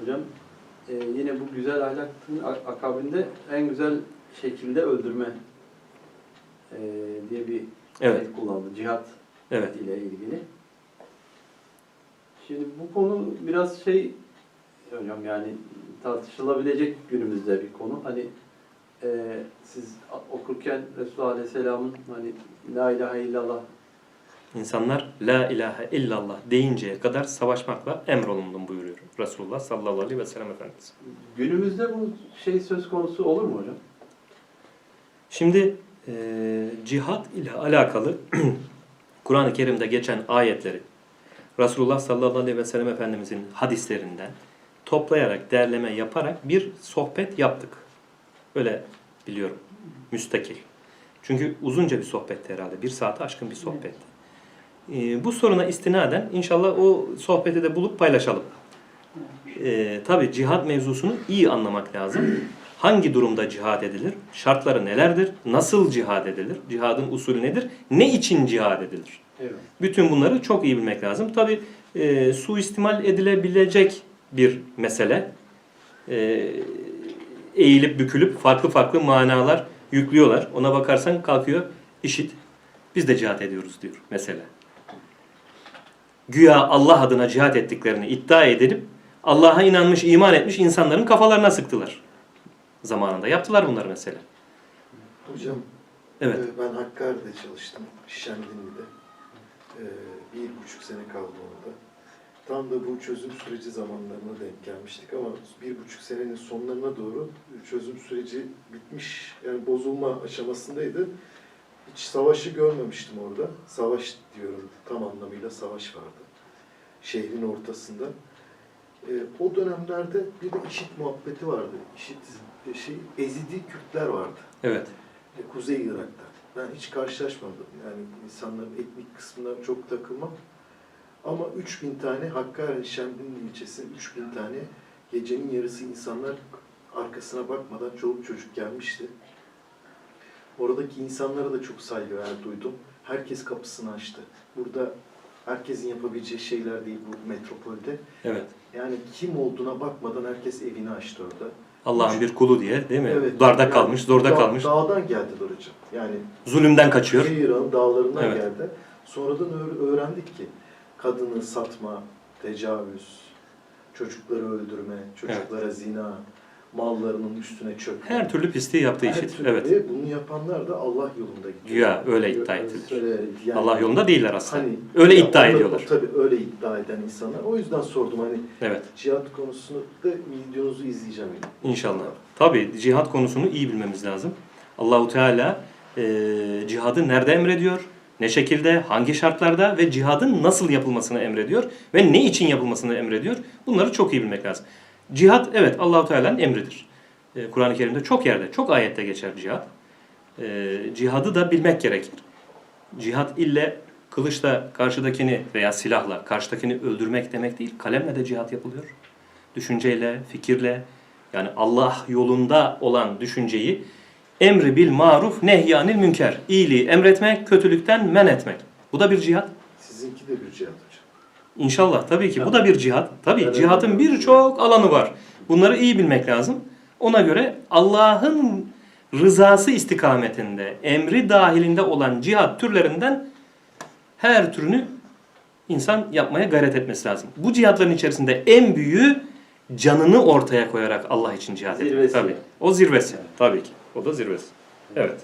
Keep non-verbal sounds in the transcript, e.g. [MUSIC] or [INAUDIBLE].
Hocam e, yine bu güzel ahlakın akabinde en güzel şekilde öldürme e, diye bir Evet. kullandı. Cihat Evet. ile ilgili. Şimdi bu konu biraz şey hocam yani tartışılabilecek günümüzde bir konu. Hani e, siz okurken Resulullah Aleyhisselam'ın hani La ilahe illallah İnsanlar la ilahe illallah deyinceye kadar savaşmakla emrolundum buyuruyor Resulullah sallallahu aleyhi ve sellem Efendimiz. günümüzde bu şey söz konusu olur mu hocam? Şimdi e, cihat ile alakalı [CLEARS THROAT] Kur'an-ı Kerim'de geçen ayetleri Resulullah sallallahu aleyhi ve sellem Efendimizin hadislerinden toplayarak, derleme yaparak bir sohbet yaptık. Öyle biliyorum. Müstakil. Çünkü uzunca bir sohbetti herhalde. Bir saate aşkın bir sohbetti. E, bu soruna istinaden inşallah o sohbeti de bulup paylaşalım. E, tabii cihat mevzusunu iyi anlamak lazım. Hangi durumda cihad edilir? Şartları nelerdir? Nasıl cihad edilir? Cihadın usulü nedir? Ne için cihad edilir? Evet. Bütün bunları çok iyi bilmek lazım. Tabi e, suistimal edilebilecek bir mesele. E, eğilip bükülüp farklı farklı manalar yüklüyorlar. Ona bakarsan kalkıyor işit. Biz de cihat ediyoruz diyor mesela. Güya Allah adına cihat ettiklerini iddia edilip Allah'a inanmış, iman etmiş insanların kafalarına sıktılar. Zamanında yaptılar bunları mesela. Hocam, Evet. e, ben Hakkari'de çalıştım, Şemdinli'de. E, bir buçuk sene kaldı orada. Tam da bu çözüm süreci zamanlarına denk gelmiştik ama bir buçuk senenin sonlarına doğru çözüm süreci bitmiş, yani bozulma aşamasındaydı. Hiç savaşı görmemiştim orada. Savaş diyorum, tam anlamıyla savaş vardı. Şehrin ortasında. E, o dönemlerde bir de işit muhabbeti vardı. İşit e, şey, Ezidi Kürtler vardı. Evet. E, Kuzey Irak'ta. Ben hiç karşılaşmadım. Yani insanların etnik kısmına çok takılmam. Ama 3000 tane Hakkari Şemdinli ilçesi 3000 tane gecenin yarısı insanlar arkasına bakmadan çoluk çocuk gelmişti. Oradaki insanlara da çok saygı ver duydum. Herkes kapısını açtı. Burada herkesin yapabileceği şeyler değil bu metropolde. Evet. Yani kim olduğuna bakmadan herkes evini açtı orada. Allah'ın bir kulu diye değil mi? Evet. Darda Yani kalmış, zorda da- kalmış. Dağdan geldiler hocam. Yani Zulümden kaçıyor. İran'ın dağlarından Evet. geldi. Sonradan öğ- öğrendik ki kadını satma, tecavüz, çocukları öldürme, çocuklara zina, mallarının üstüne çökme. Her türlü pisliği yaptığı Her türlü Evet. ve bunu yapanlar da Allah yolunda gidiyor. Güya öyle iddia edilir. Öyle, yani- Allah yolunda değiller aslında. Hani, Öyle ya iddia ediyorlar. Tabii öyle iddia eden insanlar. O yüzden sordum hani Evet. cihat konusunu da videonuzu izleyeceğim. yani. İnşallah. Tabii cihat konusunu iyi bilmemiz lazım. Allahu Teala e, cihadı nerede emrediyor? Ne şekilde, hangi şartlarda ve cihadın nasıl yapılmasını emrediyor ve ne için yapılmasını emrediyor? Bunları çok iyi bilmek lazım. Cihat evet Allahu Teala'nın emridir. E, Kur'an-ı Kerim'de çok yerde, çok ayette geçer cihat. E, cihadı da bilmek gerekir. Cihat ille kılıçla karşıdakini veya silahla karşıdakini öldürmek demek değil. Kalemle de cihat yapılıyor. Düşünceyle, fikirle, yani Allah yolunda olan düşünceyi emri bil maruf nehyanil münker. İyiliği emretmek, kötülükten men etmek. Bu da bir cihat. Sizinki de bir cihat. İnşallah tabii ki bu da bir cihat. Tabii Evet. cihatın birçok alanı var. Bunları iyi bilmek lazım. Ona göre Allah'ın rızası istikametinde, emri dahilinde olan cihat türlerinden her türünü insan yapmaya gayret etmesi lazım. Bu cihatların içerisinde en büyüğü canını ortaya koyarak Allah için cihat etmek. Tabii. O zirvesi. Tabii ki. O da zirvesi. Evet.